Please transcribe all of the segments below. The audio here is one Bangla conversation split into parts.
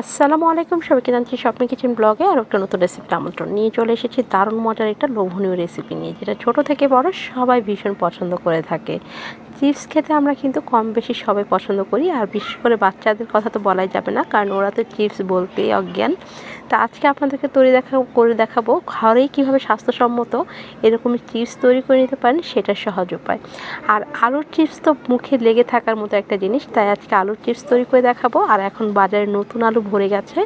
আসসালামু আলাইকুম। সবাইকে জানছি স্বপ্ন কিচেন ব্লগে আর একটা নতুন রেসিপির আমন্ত্রণ নিয়ে চলে এসেছি। দারুণ মজার একটা লোভনীয় রেসিপি নিয়ে, যেটা ছোট থেকে বড় সবাই ভীষণ পছন্দ করে থাকে। চিপস খেতে আমরা কিন্তু কম বেশি সবাই পছন্দ করি, আর বিশেষ করে বাচ্চাদের কথা তো বলাই যাবে না, কারণ ওরা তো চিপস বলতেই অজ্ঞান। তা আজকে আপনাদেরকে তৈরি দেখা, করে দেখাবো ঘরেই কীভাবে স্বাস্থ্যসম্মত এরকমই চিপস তৈরি করে নিতে পারেন, সেটা সহজ উপায়। আর আলুর চিপস তো মুখে লেগে থাকার মতো একটা জিনিস, তাই আজকে আলুর চিপস তৈরি করে দেখাবো। আর এখন বাজারে নতুন আলু ভরে গেছে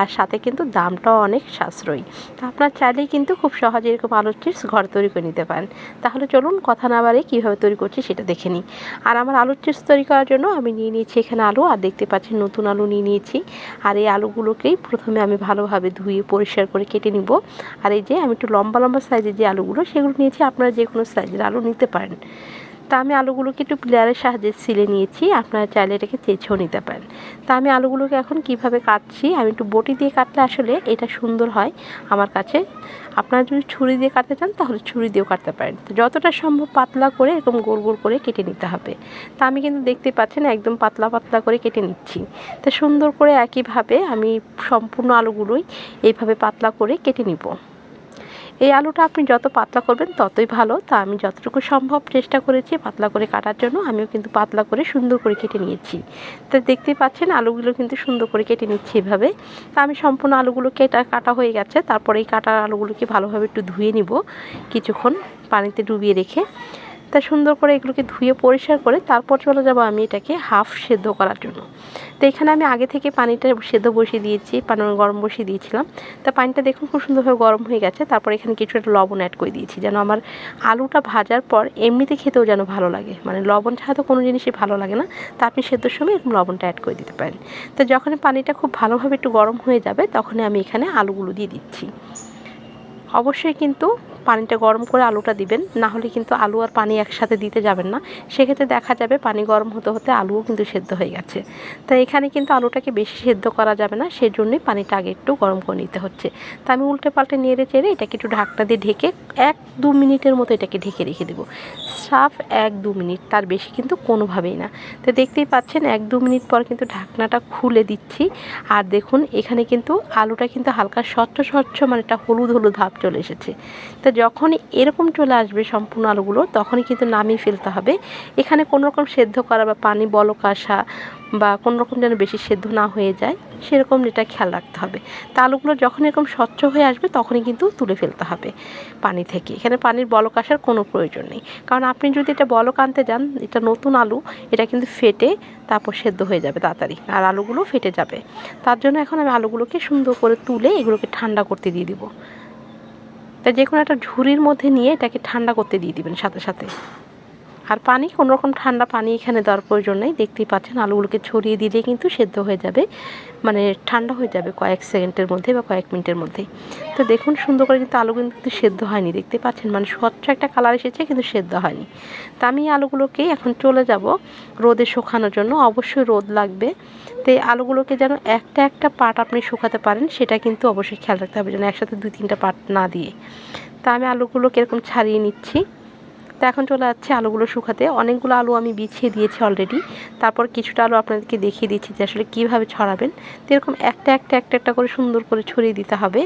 আর সাথে কিন্তু দামটাও অনেক সাশ্রয়ী। তা আপনার চাইলেই কিন্তু খুব সহজে এরকম আলুর চিপস ঘর তৈরি করে নিতে পারেন। তাহলে চলুন কথা না বাড়ে কীভাবে তৈরি করছি সেটা দেখে নিই। আর আমার আলুর চিপস তৈরি করার জন্য আমি নিয়ে নিয়েছি এখানে আলু আর দেখতে পাচ্ছেন নতুন আলু নিয়ে নিয়েছি। আর এই আলুগুলোকেই প্রথমে আমি ভালোভাবে ধুয়ে পরিষ্কার করে কেটে নিব। আর এই যে আমি একটু লম্বা লম্বা সাইজের যে আলুগুলো সেগুলো নিয়েছি, আপনারা যে কোনো সাইজের আলু নিতে পারেন। তা আমি আলুগুলোকে একটু প্লেয়ারের সাহায্যে সিলে নিয়েছি, আপনারা চাইলে এটাকে চেঁছেও নিতে পারেন। তা আমি আলুগুলোকে এখন কীভাবে কাটছি, আমি একটু বটি দিয়ে কাটলে আসলে এটা সুন্দর হয় আমার কাছে। আপনারা যদি ছুরি দিয়ে কাটতে চান, তাহলে ছুরি দিয়েও কাটতে পারেন। তো যতটা সম্ভব পাতলা করে এরকম গোল গোল করে কেটে নিতে হবে। তা আমি কিন্তু দেখতে পাচ্ছেন একদম পাতলা পাতলা করে কেটে নিচ্ছি। তো সুন্দর করে একইভাবে আমি সম্পূর্ণ আলুগুলোই এইভাবে পাতলা করে কেটে নিব। এই আলুটা আপনি যত পাতলা করবেন ততই ভালো। তা আমি যতটুকু সম্ভব চেষ্টা করেছি পাতলা করে কাটার জন্য। আমিও কিন্তু পাতলা করে সুন্দর করে কেটে নিয়েছি। তো দেখতেই পাচ্ছেন আলুগুলো কিন্তু সুন্দর করে কেটে নিচ্ছি এভাবে। তা আমি সম্পূর্ণ আলুগুলো কেটা, কাটা হয়ে গেছে। তারপরে এই কাটার আলুগুলোকে ভালোভাবে একটু ধুয়ে নিব কিছুক্ষণ পানিতে ডুবিয়ে রেখে। তা সুন্দর করে এগুলোকে ধুয়ে পরিষ্কার করে তারপর চলে যাব আমি এটাকে হাফ সেদ্ধ করার জন্য। তো এখানে আমি আগে থেকে পানিটা সেদ্ধ বসিয়ে দিয়েছি, পানি গরম বসিয়ে দিয়েছিলাম। তা পানিটা দেখুন খুব সুন্দরভাবে গরম হয়ে গেছে, তারপর এখানে কিছু একটা লবণ অ্যাড করে দিয়েছি যেন আমার আলুটা ভাজার পর এমনিতে খেতেও যেন ভালো লাগে। মানে লবণ ছাড়া তো কোনো জিনিসই ভালো লাগে না, তা আপনি সেদ্ধর সময় এরকম লবণটা অ্যাড করে দিতে পারেন। তো যখন পানিটা খুব ভালোভাবে একটু গরম হয়ে যাবে, তখনই আমি এখানে আলুগুলো দিয়ে দিচ্ছি। অবশ্যই কিন্তু পানিটা গরম করে আলুটা দিবেন। না হলে কিন্তু আলু আর পানি একসাথে দিতে যাবেন না। সেক্ষেত্রে দেখা যাবে পানি গরম হতে হতে আলুও কিন্তু সেদ্ধ হয়ে গেছে। তাই এখানে কিন্তু আলুটাকে বেশি সেদ্ধ করা যাবে না সেই জন্যই পানিটা আগে একটু গরম করে নিতে হচ্ছে। তা আমি উল্টে পাল্টে নেড়ে চেড়ে এটাকে একটু ঢাকনা দিয়ে ঢেকে এক দু মিনিটের মতো এটাকে ঢেকে রেখে দেবো। সাফ এক দু মিনিট, তার বেশি কিন্তু কোনোভাবেই না। তো দেখতেই পাচ্ছেন এক দু মিনিট পর কিন্তু ঢাকনাটা খুলে দিচ্ছি। আর দেখুন, এখানে কিন্তু আলুটা কিন্তু হালকা স্বচ্ছ স্বচ্ছ মানে একটা হলুদ হলুদ ভাব চলে এসেছে। তো যখনই এরকম চলে আসবে সম্পূর্ণ আলুগুলো, তখনই কিন্তু নামিয়ে ফেলতে হবে। এখানে কোনো রকম সেদ্ধ করা বা পানি বলক আসা বা কোনো রকম যেন বেশি সেদ্ধ না হয়ে যায়, সেরকম এটা খেয়াল রাখতে হবে। তা আলুগুলো যখন এরকম স্বচ্ছ হয়ে আসবে, তখনই কিন্তু তুলে ফেলতে হবে পানি থেকে। এখানে পানির বলক আসার কোনো প্রয়োজন নেই। কারণ আপনি যদি এটা বলক আনতে যান, এটা নতুন আলু, এটা কিন্তু ফেটে তারপর সেদ্ধ হয়ে যাবে তাড়াতাড়ি, আর আলুগুলো ফেটে যাবে। তার জন্য এখন আমি আলুগুলোকে সুন্দর করে তুলে এগুলোকে ঠান্ডা করতে দিয়ে দিব। তা যে কোনো একটা ঝুড়ির মধ্যে নিয়ে এটাকে ঠান্ডা করতে দিয়ে দিবেন সাথে সাথে। আর পানি কোনো রকম ঠান্ডা পানি এখানে দেওয়ার প্রয়োজন নেই। দেখতেই পাচ্ছেন আলুগুলোকে ছড়িয়ে দিলে কিন্তু সেদ্ধ হয়ে যাবে মানে ঠান্ডা হয়ে যাবে কয়েক সেকেন্ডের মধ্যে বা কয়েক মিনিটের মধ্যে। তো দেখুন সুন্দর করে কিন্তু আলু কিন্তু সেদ্ধ হয়নি, দেখতে পাচ্ছেন। মানে স্বচ্ছ একটা কালার এসেছে, কিন্তু সেদ্ধ হয়নি। তা আমি আলুগুলোকে এখন চলে যাব রোদে শুকানোর জন্য। অবশ্যই রোদ লাগবে। তো আলুগুলোকে যেন একটা একটা পাট আপনি শুকাতে পারেন, সেটা কিন্তু অবশ্যই খেয়াল রাখতে হবে যেন একসাথে দুই তিনটা পাট না দিয়ে। তা আমি আলুগুলোকে এরকম ছাড়িয়ে নিচ্ছি। তো এখন চলে যাচ্ছে আলুগুলো শুকাতে। অনেকগুলো আলু আমি বিছিয়ে দিয়েছি অলরেডি তারপর কিছুটা আলু আপনাদেরকে দেখিয়ে দিচ্ছি যে আসলে কীভাবে ছড়াবেন। তো এরকম একটা একটা একটা একটা করে সুন্দর করে ছড়িয়ে দিতে হবে।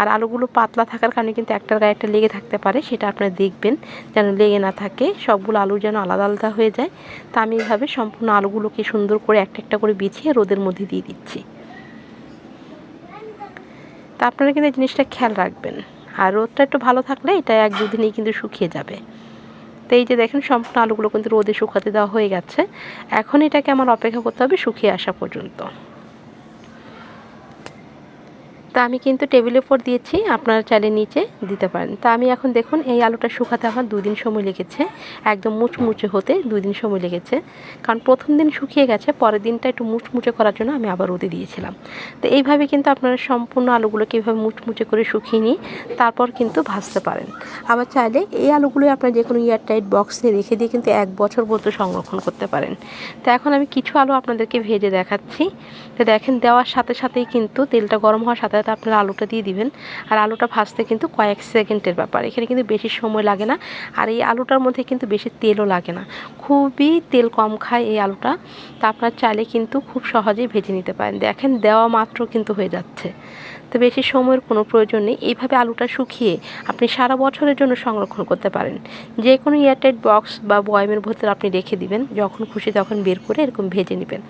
আর আলুগুলো পাতলা থাকার কারণে কিন্তু একটার গায়ে একটা লেগে থাকতে পারে, সেটা আপনারা দেখবেন। যেন লেগে না থাকে, সবগুলো আলু যেন আলাদা আলাদা হয়ে যায়। তা আমি এইভাবে সম্পূর্ণ আলুগুলোকে সুন্দর করে একটা একটা করে বিছিয়ে রোদের মধ্যে দিয়ে দিচ্ছি। তা আপনারা কিন্তু এই জিনিসটা খেয়াল রাখবেন। আর রোদটা একটু ভালো থাকলে এটা এক, দুদিনেই কিন্তু শুকিয়ে যাবে। তো এই যে দেখেন, সম্পূর্ণ আলুগুলো কিন্তু রোদে শুকাতে দেওয়া হয়ে গেছে। এখন এটাকে আমার অপেক্ষা করতে হবে শুকিয়ে আসা পর্যন্ত। তা আমি কিন্তু টেবিলের উপর দিয়েছি, আপনারা চাইলে নিচে দিতে পারেন। তা আমি এখন দেখুন, এই আলুটা শুকাতে আমার দুদিন সময় লেগেছে, একদম মুচমুচে হতে দুই দিন সময় লেগেছে। কারণ প্রথম দিন শুকিয়ে গেছে, পরের দিনটা একটু মুচমুচে করার জন্য আমি আবার রোদে দিয়েছিলাম। তো এইভাবে কিন্তু আপনারা সম্পূর্ণ আলুগুলোকে এইভাবে মুচমুচে করে শুকিয়ে নিয়ে তারপর কিন্তু ভাজতে পারেন। আবার চাইলে এই আলুগুলো আপনারা যে কোনো এয়ারটাইট বক্সে রেখে দিয়ে কিন্তু এক বছর পর্যন্ত সংরক্ষণ করতে পারেন। তো এখন আমি কিছু আলু আপনাদেরকে ভেজে দেখাচ্ছি। তো দেখেন, দেওয়ার সাথে সাথেই কিন্তু তেলটা গরম হওয়ার সাথে কড়াইতে আপনারা আলুটা দিয়ে দিবেন। আর আলুটা ভাজতে কিন্তু কয়েক সেকেন্ডের ব্যাপার। এখানে কিন্তু বেশি সময় লাগে না। আর এই আলুটার মধ্যে কিন্তু বেশি তেলও লাগে না। খুবই তেল কম খায় এই আলুটা। তা আপনার চাইলে কিন্তু খুব সহজেই ভেজে নিতে পারেন। দেখেন, দেওয়া মাত্র কিন্তু হয়ে যাচ্ছে। তো বেশি সময়ের কোনো প্রয়োজন নেই। এইভাবে আলুটা শুকিয়ে আপনি সারা বছরের জন্য সংরক্ষণ করতে পারেন। যে কোনো এয়ারটাইট বক্স বা বয়ামের ভেতরে আপনি রেখে দিবেন। যখন খুশি তখন বের করে এরকম ভেজে নেবেন।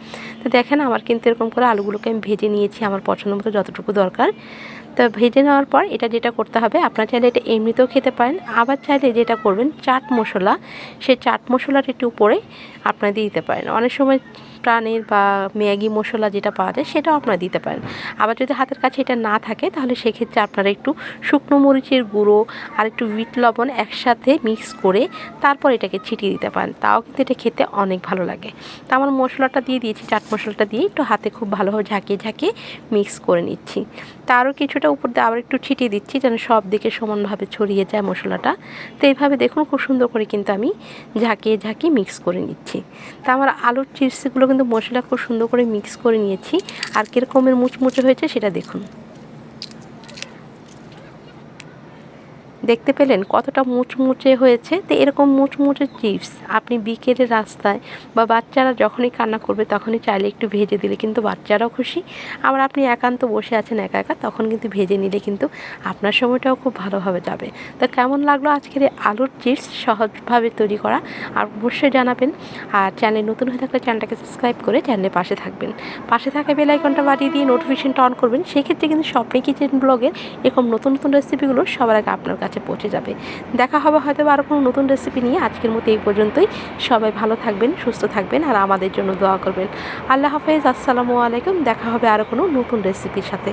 তো দেখেন, আমার কিন্তু এরকম করে আলুগুলোকে আমি ভেজে নিয়েছি। আমার পছন্দ মতো যতটুকু দরকার। তো ভেজে নেওয়ার পর এটা যেটা করতে হবে, আপনার চাইলে এটা এমনিতেও খেতে পারেন। আবার চাইলে যেটা করবেন, চাট মশলা। সেই চাট মশলার একটু উপরে আপনার দিয়ে দিতে পারেন। অনেক সময় প্রাণের বা ম্যাগি মশলা যেটা পাওয়া যায় সেটাও আপনারা দিতে পারেন। আবার যদি হাতের কাছে এটা না থাকে তাহলে সেক্ষেত্রে আপনারা একটু শুকনো মরিচের গুঁড়ো আর একটু বিট লবণ একসাথে মিক্স করে তারপর এটাকে ছিটিয়ে দিতে পারেন। তাও কিন্তু এটা খেতে অনেক ভালো লাগে। তা আমার মশলাটা দিয়ে দিয়েছি, চাট মশলাটা দিয়ে একটু হাতে খুব ভালোভাবে ঝাঁকিয়ে ঝাঁকিয়ে মিক্স করে নিচ্ছি। তারও কিছুটা উপর দিয়ে আবার একটু ছিটিয়ে দিচ্ছি যেন সব দিকে সমানভাবে ছড়িয়ে যায় মশলাটা। তো এইভাবে দেখুন খুব সুন্দর করে কিন্তু আমি ঝাঁকিয়ে ঝাঁকিয়ে মিক্স করে নিচ্ছি। তা আমার আলুর চিপসগুলো কিন্তু মশলা খুব সুন্দর করে মিক্স করে নিয়েছি। আর কীরকমের মুচমুচে হয়েছে সেটা দেখুন। দেখতে পেলেন কতটা মুচমুচে হয়েছে। তো এরকম মুচমুচে চিপস আপনি বিকেলের রাস্তায় বা বাচ্চারা যখনই কান্না করবে তখনই চাইলে একটু ভেজে দিলে কিন্তু বাচ্চারাও খুশি। আবার আপনি একান্ত বসে আছেন একা একা তখন কিন্তু ভেজে নিলে কিন্তু আপনার সময়টাও খুব ভালোভাবে যাবে। তো কেমন লাগল আজকের আলুর চিপস সহজভাবে তৈরি করা? আর অবশ্যই জানাবেন। আর চ্যানেল নতুন হয়ে থাকলে চ্যানেলটাকে সাবস্ক্রাইব করে চ্যানেলের পাশে থাকবেন। পাশে থাকা বেল আইকনটা বাড়িয়ে দিয়ে নোটিফিকেশনটা অন করবেন। সেক্ষেত্রে কিন্তু স্বপ্নে কিচেন ব্লগের এরকম নতুন নতুন রেসিপিগুলো সবার আগে আপনার কাছে পৌঁছে যাবে। দেখা হবে হয়তো আরও কোনো নতুন রেসিপি নিয়ে। আজকের মতো এই পর্যন্তই। সবাই ভালো থাকবেন, সুস্থ থাকবেন আর আমাদের জন্য দোয়া করবেন। আল্লাহ হাফেজ, আসসালামু আলাইকুম। দেখা হবে আরও কোনো নতুন রেসিপির সাথে।